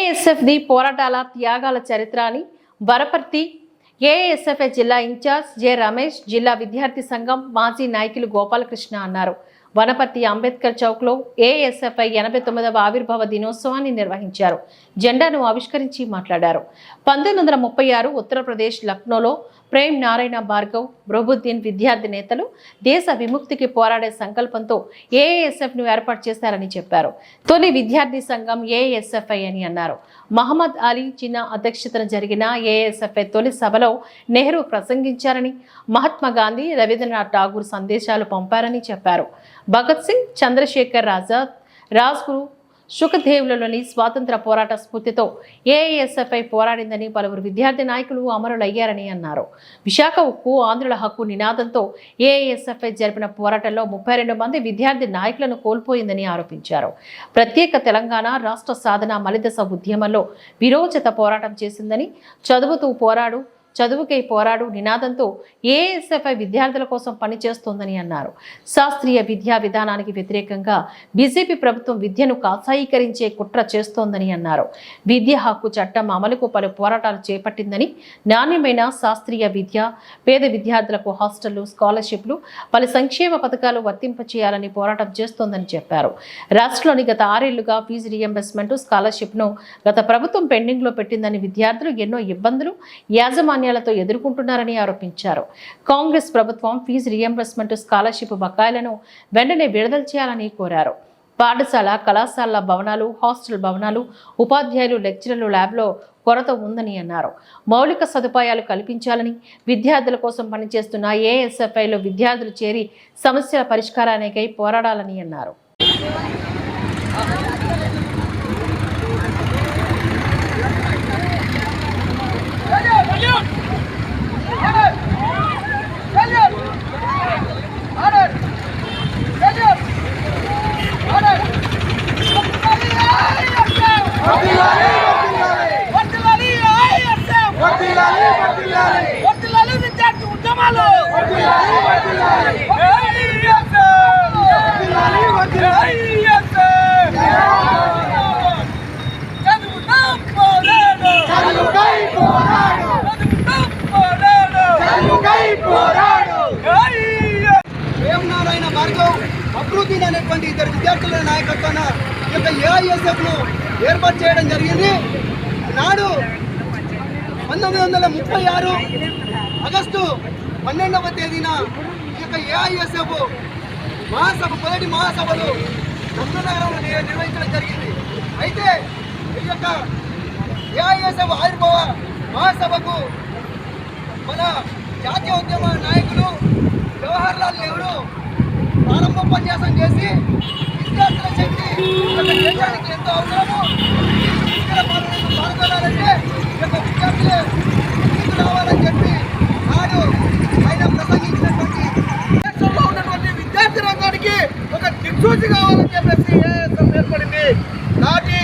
ఏఎస్ఎఫ్ది పోరాటాల త్యాగాల చరిత్ర అని వరపర్తి ఏఎస్ఎఫ్ఏ జిల్లా ఇన్ఛార్జ్ జె రమేష్ జిల్లా విద్యార్థి సంఘం మాజీ నాయకులు గోపాలకృష్ణ అన్నారు. వనపర్తి అంబేద్కర్ చౌక్లో ఏఎస్ఎఫ్ఐ ఎనభై తొమ్మిదవ ఆవిర్భావ దినోత్సవాన్ని నిర్వహించారు. జెండాను ఆవిష్కరించి మాట్లాడారు. పంతొమ్మిది వందల ముప్పై ఆరు ఉత్తరప్రదేశ్ లక్నోలో ప్రేమ్ నారాయణ భార్గవ్ ప్రబుద్దీన్ విద్యార్థి నేతలు దేశ విముక్తికి పోరాడే సంకల్పంతో ఏఎస్ఎఫ్ను ఏర్పాటు చేశారని చెప్పారు. తొలి విద్యార్థి సంఘం ఏఎస్ఎఫ్ఐ అని అన్నారు. మహమ్మద్ అలీ చిన్న అధ్యక్షతన జరిగిన ఏఎస్ఎఫ్ఐ తొలి సభలో నెహ్రూ ప్రసంగించారని మహాత్మా గాంధీ రవీంద్రనాథ్ ఠాగూర్ సందేశాలు పంపారని చెప్పారు. భగత్ సింగ్ చంద్రశేఖర్ ఆజాద్ రాజ్గురు సుఖదేవులలోని స్వాతంత్ర పోరాట స్ఫూర్తితో ఏఎస్ఎఫ్ఐ పోరాడిందని పలువురు విద్యార్థి నాయకులు అమరులయ్యారని అన్నారు. విశాఖ ఉక్కు ఆంధ్రుల హక్కు నినాదంతో ఏఎస్ఎఫ్ఐ జరిపిన పోరాటంలో ముప్పై రెండు మంది విద్యార్థి నాయకులను కోల్పోయిందని ఆరోపించారు. ప్రత్యేక తెలంగాణ రాష్ట్ర సాధన మలిదశ ఉద్యమంలో విరోచిత పోరాటం చేసిందని చదువుతూ పోరాడు చదువుకై పోరాడు నినాదంతో ఏఎస్ఎఫ్ఐ విద్యార్థుల కోసం పనిచేస్తోందని అన్నారు. శాస్త్రీయ విద్యా విధానానికి వ్యతిరేకంగా బీజేపీ ప్రభుత్వం విద్యను కాసాయీకరించే కుట్ర చేస్తోందని అన్నారు. విద్య హక్కు చట్టం అమలుకు పలు పోరాటాలు చేపట్టిందని నాణ్యమైన శాస్త్రీయ విద్య పేద విద్యార్థులకు హాస్టళ్ళు స్కాలర్షిప్లు పలు సంక్షేమ పథకాలు వర్తింపచేయాలని పోరాటం చేస్తోందని చెప్పారు. రాష్ట్రంలోని గత ఆరేళ్ళుగా ఫీజు రియంబర్స్మెంట్ స్కాలర్షిప్ను గత ప్రభుత్వం పెండింగ్లో పెట్టిందని విద్యార్థులు ఎన్నో ఇబ్బందులు యాజమాన్యాలతో ఎదుర్కొంటున్నారని ఆరోపించారు. కాంగ్రెస్ ప్రభుత్వం ఫీజు రియంబర్స్మెంట్ స్కాలర్షిప్ బకాయిలను వెంటనే విడుదల చేయాలని కోరారు. పాఠశాల కళాశాలల భవనాలు హాస్టల్ భవనాలు ఉపాధ్యాయులు లెక్చరర్లు ల్యాబ్లో కొరత ఉందని అన్నారు. మౌలిక సదుపాయాలు కల్పించాలని విద్యార్థుల కోసం పనిచేస్తున్న ఏఎస్ఎఫ్ఐలో విద్యార్థులు చేరి సమస్యల పరిష్కారానికై పోరాడాలని అన్నారు. అనేటువంటి ఇద్దరు విద్యార్థుల నాయకత్వాన ఈ యొక్క ఏఐఎస్ఎఫ్ను ఏర్పాటు చేయడం జరిగింది. నాడు పంతొమ్మిది వందల ముప్పై ఆరు ఆగస్టు పన్నెండవ తేదీన ఈ యొక్క ఏఐఎస్ఎఫ్ మహాసభ మొదటి మహాసభలు నందనగరంలో నిర్వహించడం జరిగింది. అయితే ఈ యొక్క ఏఐఎస్ఎఫ్ ఆవిర్భావ మహాసభకు మన జాతీయ ఉద్యమ నాయకులు జవహర్ లాల్ నెహ్రూ ప్రారంభోపన్యాసం చేసి విద్యార్థుల శక్తి దేశానికి ఎంతో అవసరము పాల్గొనాలంటే యొక్క విద్యార్థులే రావాలని చెప్పి నాడు ఆయన ప్రసంగించినటువంటి దేశంలో ఉన్నటువంటి ఒక దిక్సూచి కావాలని చెప్పేసి ఏఎస్ఎం ఏర్పడింది. నాటి